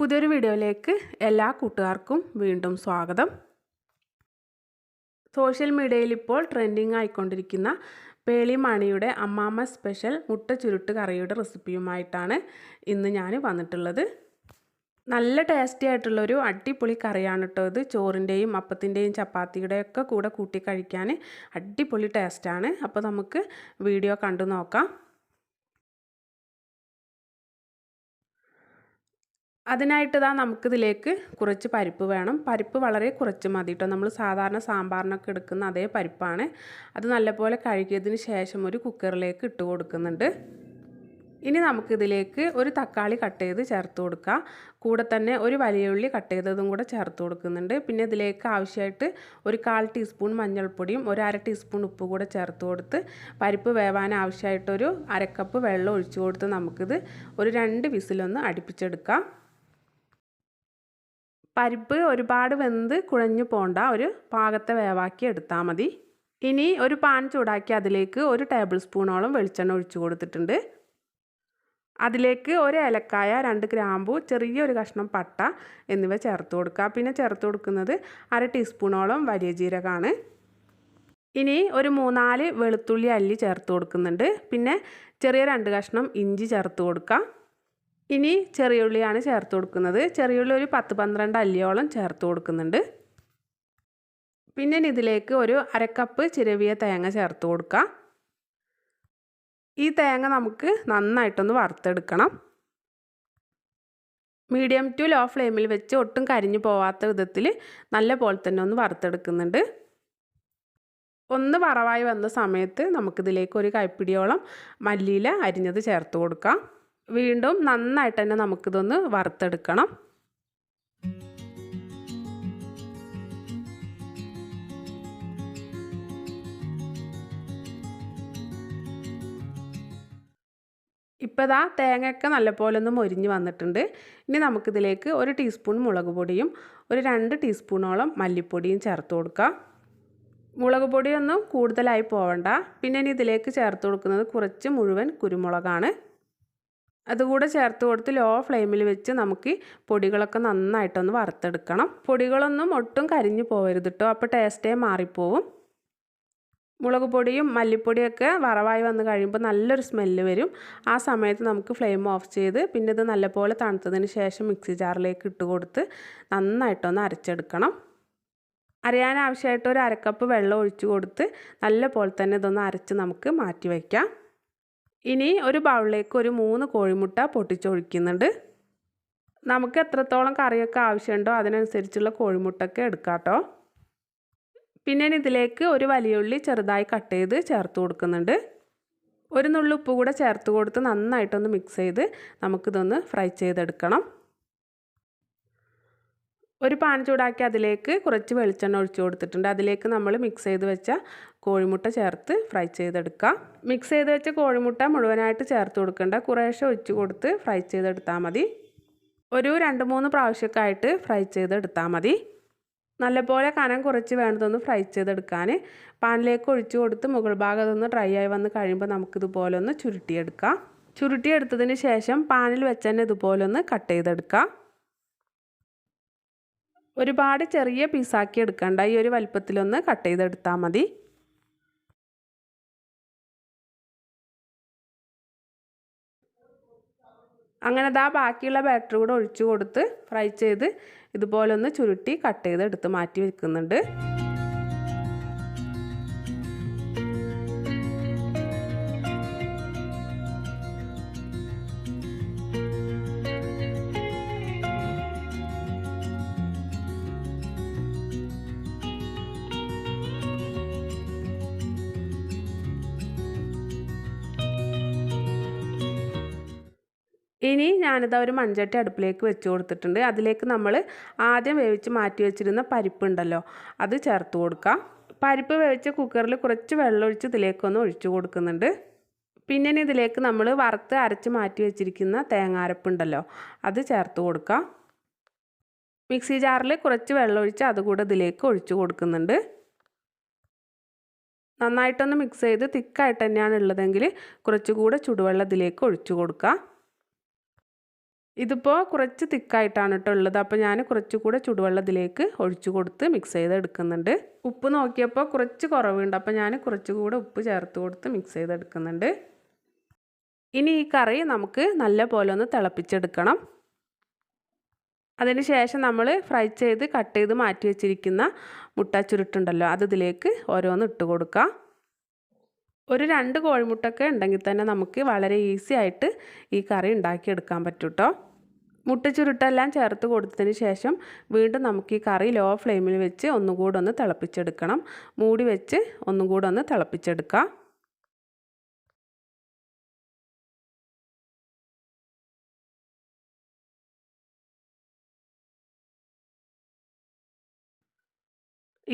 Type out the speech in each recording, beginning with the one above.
പുതിയൊരു വീഡിയോയിലേക്ക് എല്ലാ കൂട്ടുകാർക്കും വീണ്ടും സ്വാഗതം. സോഷ്യൽ മീഡിയയിൽ ഇപ്പോൾ ട്രെൻഡിങ് ആയിക്കൊണ്ടിരിക്കുന്ന പേളി മണിയുടെ അമ്മാമ്മ സ്പെഷ്യൽ മുട്ട ചുരുട്ട് കറിയുടെ റെസിപ്പിയുമായിട്ടാണ് ഇന്ന് ഞാൻ വന്നിട്ടുള്ളത്. നല്ല ടേസ്റ്റി ആയിട്ടുള്ളൊരു അടിപൊളി കറിയാണ് കേട്ടോ ഇത്. ചോറിന്റെയും അപ്പത്തിന്റെയും ചപ്പാത്തിയുടെയൊക്കെ കൂടെ കൂട്ടി കഴിക്കാൻ അടിപൊളി ടേസ്റ്റാണ്. അപ്പോൾ നമുക്ക് വീഡിയോ കണ്ടു നോക്കാം. അതിനായിട്ട് ഇതാ നമുക്കിതിലേക്ക് കുറച്ച് പരിപ്പ് വേണം. പരിപ്പ് വളരെ കുറച്ച് മതി കേട്ടോ നമ്മൾ സാധാരണ സാമ്പാറിനൊക്കെ എടുക്കുന്ന അതേ പരിപ്പാണ്. അത് നല്ലപോലെ കഴുകിയതിന് ശേഷം ഒരു കുക്കറിലേക്ക് ഇട്ട് കൊടുക്കുന്നുണ്ട്. ഇനി നമുക്കിതിലേക്ക് ഒരു തക്കാളി കട്ട് ചെയ്ത് ചേർത്ത് കൊടുക്കാം. കൂടെ തന്നെ ഒരു വലിയ ഉള്ളി കട്ട് ചെയ്തതും കൂടെ ചേർത്ത് കൊടുക്കുന്നുണ്ട്. പിന്നെ ഇതിലേക്ക് ആവശ്യമായിട്ട് ഒരു കാൽ ടീസ്പൂൺ മഞ്ഞൾപ്പൊടിയും ഒരു അര ടീസ്പൂൺ ഉപ്പ് കൂടെ ചേർത്ത് കൊടുത്ത് പരിപ്പ് വേവാൻ ആവശ്യമായിട്ടൊരു അരക്കപ്പ് വെള്ളം ഒഴിച്ചു കൊടുത്ത് നമുക്കിത് ഒരു രണ്ട് വിസിലൊന്ന് അടുപ്പിച്ചെടുക്കാം. പരിപ്പ് ഒരുപാട് വെന്ത് കുഴഞ്ഞു പോണ്ട. ഒരു പാകത്തെ വേവാക്കി എടുത്താൽ മതി. ഇനി ഒരു പാൻ ചൂടാക്കി അതിലേക്ക് ഒരു ടേബിൾ സ്പൂണോളം വെളിച്ചെണ്ണ ഒഴിച്ചു കൊടുത്തിട്ടുണ്ട്. അതിലേക്ക് ഒരു ഏലക്കായ രണ്ട് ഗ്രാമ്പു ചെറിയൊരു കഷ്ണം പട്ട എന്നിവ ചേർത്ത് കൊടുക്കുക. പിന്നെ ചേർത്ത് കൊടുക്കുന്നത് അര ടീസ്പൂണോളം വലിയ ജീരകമാണ്. ഇനി ഒരു മൂന്നാൽ വെളുത്തുള്ളി അല്ലി ചേർത്ത് കൊടുക്കുന്നുണ്ട്. പിന്നെ ചെറിയ രണ്ട് കഷ്ണം ഇഞ്ചി ചേർത്ത് കൊടുക്കുക ഇനി ചെറിയ ഉള്ളിയാണ് ചേർത്ത് കൊടുക്കുന്നത്. ചെറിയ ഉള്ളി ഒരു പത്ത് പന്ത്രണ്ട് അല്ലിയോളം ചേർത്ത് കൊടുക്കുന്നുണ്ട്. പിന്നെ ഇതിലേക്ക് ഒരു അരക്കപ്പ് ചിരവിയ തേങ്ങ ചേർത്ത് കൊടുക്കുക ഈ തേങ്ങ നമുക്ക് നന്നായിട്ടൊന്ന് വറുത്തെടുക്കണം. മീഡിയം ടു ലോ ഫ്ലെയിമിൽ വെച്ച് ഒട്ടും കരിഞ്ഞു പോവാത്ത വിധത്തിൽ നല്ല പോലെ തന്നെ ഒന്ന് വറുത്തെടുക്കുന്നുണ്ട്. ഒന്ന് വറവായി വന്ന സമയത്ത് നമുക്കിതിലേക്ക് ഒരു കൈപ്പിടിയോളം മല്ലിയില അരിഞ്ഞത് ചേർത്ത് കൊടുക്കാം. വീണ്ടും നന്നായിട്ട് തന്നെ നമുക്കിതൊന്ന് വറുത്തെടുക്കണം. ഇപ്പോൾ ഇതാ തേങ്ങയൊക്കെ നല്ലപോലെ ഒന്ന് മൊരിഞ്ഞ് വന്നിട്ടുണ്ട്. ഇനി നമുക്കിതിലേക്ക് ഒരു ടീസ്പൂൺ മുളക് പൊടിയും ഒരു രണ്ട് ടീസ്പൂണോളം മല്ലിപ്പൊടിയും ചേർത്ത് കൊടുക്കാം. മുളക് പൊടിയൊന്നും കൂടുതലായി പോവണ്ട. പിന്നെ ഇനി ഇതിലേക്ക് ചേർത്ത് കൊടുക്കുന്നത് കുറച്ച് മുഴുവൻ കുരുമുളകാണ്. അതുകൂടെ ചേർത്ത് കൊടുത്ത് ലോ ഫ്ലെയിമിൽ വെച്ച് നമുക്ക് പൊടികളൊക്കെ നന്നായിട്ടൊന്ന് വറുത്തെടുക്കണം. പൊടികളൊന്നും ഒട്ടും കരിഞ്ഞു പോകരുത് കേട്ടോ അപ്പോൾ ടേസ്റ്റേ മാറിപ്പോവും. മുളക് പൊടിയും മല്ലിപ്പൊടിയൊക്കെ വറവായി വന്ന് കഴിയുമ്പോൾ നല്ലൊരു സ്മെല്ല് വരും. ആ സമയത്ത് നമുക്ക് ഫ്ലെയിം ഓഫ് ചെയ്ത് പിന്നെ ഇത് നല്ലപോലെ തണുത്തതിന് ശേഷം മിക്സി ജാറിലേക്ക് ഇട്ട് കൊടുത്ത് നന്നായിട്ടൊന്ന് അരച്ചെടുക്കണം. അരയാൻ ഒരു അരക്കപ്പ് വെള്ളം ഒഴിച്ചു കൊടുത്ത് നല്ല പോലെ തന്നെ ഇതൊന്ന് അരച്ച് നമുക്ക് മാറ്റി വയ്ക്കാം. ഇനി ഒരു ബൗളിലേക്ക് ഒരു മൂന്ന് കോഴിമുട്ട പൊട്ടിച്ചൊഴിക്കുന്നുണ്ട്. നമുക്ക് എത്രത്തോളം കറിയൊക്കെ ആവശ്യമുണ്ടോ അതിനനുസരിച്ചുള്ള കോഴിമുട്ടൊക്കെ എടുക്കാം കേട്ടോ. പിന്നെ ഇതിലേക്ക് ഒരു വലിയ ഉള്ളി ചെറുതായി കട്ട് ചെയ്ത് ചേർത്ത് കൊടുക്കുന്നുണ്ട്. ഒരു നുള്ളു ഉപ്പ് കൂടെ ചേർത്ത് കൊടുത്ത് നന്നായിട്ടൊന്ന് മിക്സ് ചെയ്ത് നമുക്കിതൊന്ന് ഫ്രൈ ചെയ്തെടുക്കണം. ഒരു പാൻ ചൂടാക്കി അതിലേക്ക് കുറച്ച് വെളിച്ചെണ്ണ ഒഴിച്ചു കൊടുത്തിട്ടുണ്ട്. അതിലേക്ക് നമ്മൾ മിക്സ് ചെയ്ത് വെച്ച കോഴിമുട്ട ചേർത്ത് ഫ്രൈ ചെയ്തെടുക്കുക. മിക്സ് ചെയ്ത് വെച്ച കോഴിമുട്ട മുഴുവനായിട്ട് ചേർത്ത് കൊടുക്കേണ്ട. കുറേശ്ശെ ഒഴിച്ച് കൊടുത്ത് ഫ്രൈ ചെയ്തെടുത്താൽ മതി. ഒരു രണ്ട് മൂന്ന് പ്രാവശ്യമൊക്കെ ഫ്രൈ ചെയ്തെടുത്താൽ മതി. നല്ലപോലെ കനം കുറച്ച് വേണ്ടതൊന്ന് ഫ്രൈ ചെയ്തെടുക്കാൻ പാനിലേക്ക് ഒഴിച്ചു കൊടുത്ത് മുകൾ ഭാഗം അതൊന്ന് ഡ്രൈ ആയി വന്ന് കഴിയുമ്പോൾ നമുക്കിതുപോലെ ഒന്ന് ചുരുട്ടിയെടുക്കാം. ചുരുട്ടിയെടുത്തതിന് ശേഷം പാനിൽ വെച്ച് തന്നെ ഇതുപോലെ ഒന്ന് കട്ട് ചെയ്തെടുക്കാം. ഒരുപാട് ചെറിയ പീസാക്കി എടുക്കണ്ട. ഈ ഒരു വലിപ്പത്തിലൊന്ന് കട്ട് ചെയ്തെടുത്താൽ മതി. അങ്ങനെ ദാ ബാക്കിയുള്ള ബാറ്ററി കൂടെ ഒഴിച്ചു കൊടുത്ത് ഫ്രൈ ചെയ്ത് ഇതുപോലൊന്ന് ചുരുട്ടി കട്ട് ചെയ്ത് എടുത്ത് മാറ്റി വെക്കുന്നുണ്ട്. ഇനി ഞാനിതാ ഒരു മൺചട്ടി അടുപ്പിലേക്ക് വെച്ച് കൊടുത്തിട്ടുണ്ട്. അതിലേക്ക് നമ്മൾ ആദ്യം വേവിച്ച് മാറ്റി വെച്ചിരുന്ന പരിപ്പുണ്ടല്ലോ അത് ചേർത്ത് കൊടുക്കാം. പരിപ്പ് വേവിച്ച കുക്കറിൽ കുറച്ച് വെള്ളം ഒഴിച്ച് ഇതിലേക്കൊന്ന് ഒഴിച്ചു കൊടുക്കുന്നുണ്ട്. പിന്നെ ഇതിലേക്ക് നമ്മൾ വറുത്ത് അരച്ച് മാറ്റി വെച്ചിരിക്കുന്ന തേങ്ങാരപ്പുണ്ടല്ലോ അത് ചേർത്ത് കൊടുക്കാം. മിക്സി ജാറിൽ കുറച്ച് വെള്ളം ഒഴിച്ച് അതുകൂടെ ഇതിലേക്ക് ഒഴിച്ചു കൊടുക്കുന്നുണ്ട്. നന്നായിട്ടൊന്ന് മിക്സ് ചെയ്ത് തിക്കായിട്ട് തന്നെയാണ് ഉള്ളതെങ്കിൽ കുറച്ചുകൂടെ ചുടുവെള്ളം ഇതിലേക്ക് ഒഴിച്ചു കൊടുക്കുക ഇതിപ്പോൾ കുറച്ച് തിക്കായിട്ടാണ് കേട്ടോ ഉള്ളത്. അപ്പോൾ ഞാൻ കുറച്ചുകൂടെ ചുടുവെള്ളം ഇതിലേക്ക് ഒഴിച്ചു കൊടുത്ത് മിക്സ് ചെയ്ത് എടുക്കുന്നുണ്ട് ഉപ്പ് നോക്കിയപ്പോൾ കുറച്ച് കുറവുണ്ട്. അപ്പോൾ ഞാൻ കുറച്ചുകൂടെ ഉപ്പ് ചേർത്ത് കൊടുത്ത് മിക്സ് ചെയ്തെടുക്കുന്നുണ്ട്. ഇനി ഈ കറി നമുക്ക് നല്ല പോലെ ഒന്ന് തിളപ്പിച്ചെടുക്കണം. അതിനുശേഷം നമ്മൾ ഫ്രൈ ചെയ്ത് കട്ട് ചെയ്ത് മാറ്റി വെച്ചിരിക്കുന്ന മുട്ട ചുരുട്ടുണ്ടല്ലോ അത് ഇതിലേക്ക് ഓരോന്ന് ഇട്ട് കൊടുക്കാം. ഒരു രണ്ട് കോഴിമുട്ടൊക്കെ ഉണ്ടെങ്കിൽ തന്നെ നമുക്ക് വളരെ ഈസി ആയിട്ട് ഈ കറി ഉണ്ടാക്കിയെടുക്കാൻ പറ്റും കേട്ടോ മുട്ട ചുരുട്ടെല്ലാം ചേർത്ത് കൊടുത്തതിന് ശേഷം വീണ്ടും നമുക്ക് ഈ കറി ലോ ഫ്ലെയിമിൽ വെച്ച് ഒന്നുകൂടെ ഒന്ന് തിളപ്പിച്ചെടുക്കണം. മൂടി വെച്ച് ഒന്നും കൂടെ ഒന്ന് തിളപ്പിച്ചെടുക്കാം.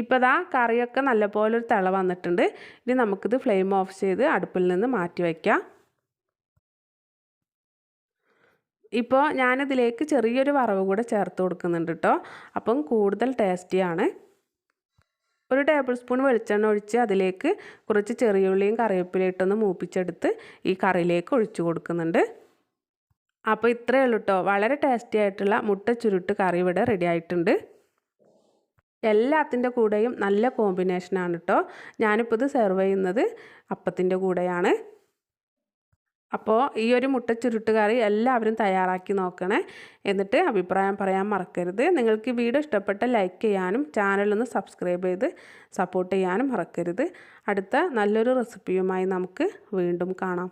ഇപ്പോൾ ദാ കറിയൊക്കെ നല്ലപോലെ ഒരു തിള വന്നിട്ടുണ്ട്. ഇനി നമുക്കിത് ഫ്ലെയിം ഓഫ് ചെയ്ത് അടുപ്പിൽ നിന്ന് മാറ്റി വയ്ക്കാം. ഇപ്പോൾ ഞാനിതിലേക്ക് ചെറിയൊരു വറവ് കൂടെ ചേർത്ത് കൊടുക്കുന്നുണ്ട് കേട്ടോ അപ്പം കൂടുതൽ ടേസ്റ്റിയാണ് ഒരു ടേബിൾ സ്പൂൺ വെളിച്ചെണ്ണ ഒഴിച്ച് അതിലേക്ക് കുറച്ച് ചെറിയുള്ളിയും കറിവേപ്പിലയും ഇട്ടൊന്ന് മൂപ്പിച്ചെടുത്ത് ഈ കറിയിലേക്ക് ഒഴിച്ചു കൊടുക്കുന്നുണ്ട്. അപ്പോൾ ഇത്രയേ ഉള്ളൂ കേട്ടോ വളരെ ടേസ്റ്റി ആയിട്ടുള്ള മുട്ട ചുരുട്ട് കറി ഇവിടെ റെഡി ആയിട്ടുണ്ട്. എല്ലാത്തിന്റെ കൂടെയും നല്ല കോമ്പിനേഷനാണ് കേട്ടോ ഞാനിപ്പോൾ ഇത് സെർവ് ചെയ്യുന്നത് അപ്പത്തിന്റെ കൂടെയാണ്. അപ്പോൾ ഈ ഒരു മുട്ട ചുരുട്ടുകറി എല്ലാവരും തയ്യാറാക്കി നോക്കണേ. എന്നിട്ട് അഭിപ്രായം പറയാൻ മറക്കരുത്. നിങ്ങൾക്ക് വീഡിയോ ഇഷ്ടപ്പെട്ട ലൈക്ക് ചെയ്യാനും ചാനലൊന്ന് സബ്സ്ക്രൈബ് ചെയ്ത് സപ്പോർട്ട് ചെയ്യാനും മറക്കരുത്. അടുത്ത നല്ലൊരു റെസിപ്പിയുമായി നമുക്ക് വീണ്ടും കാണാം.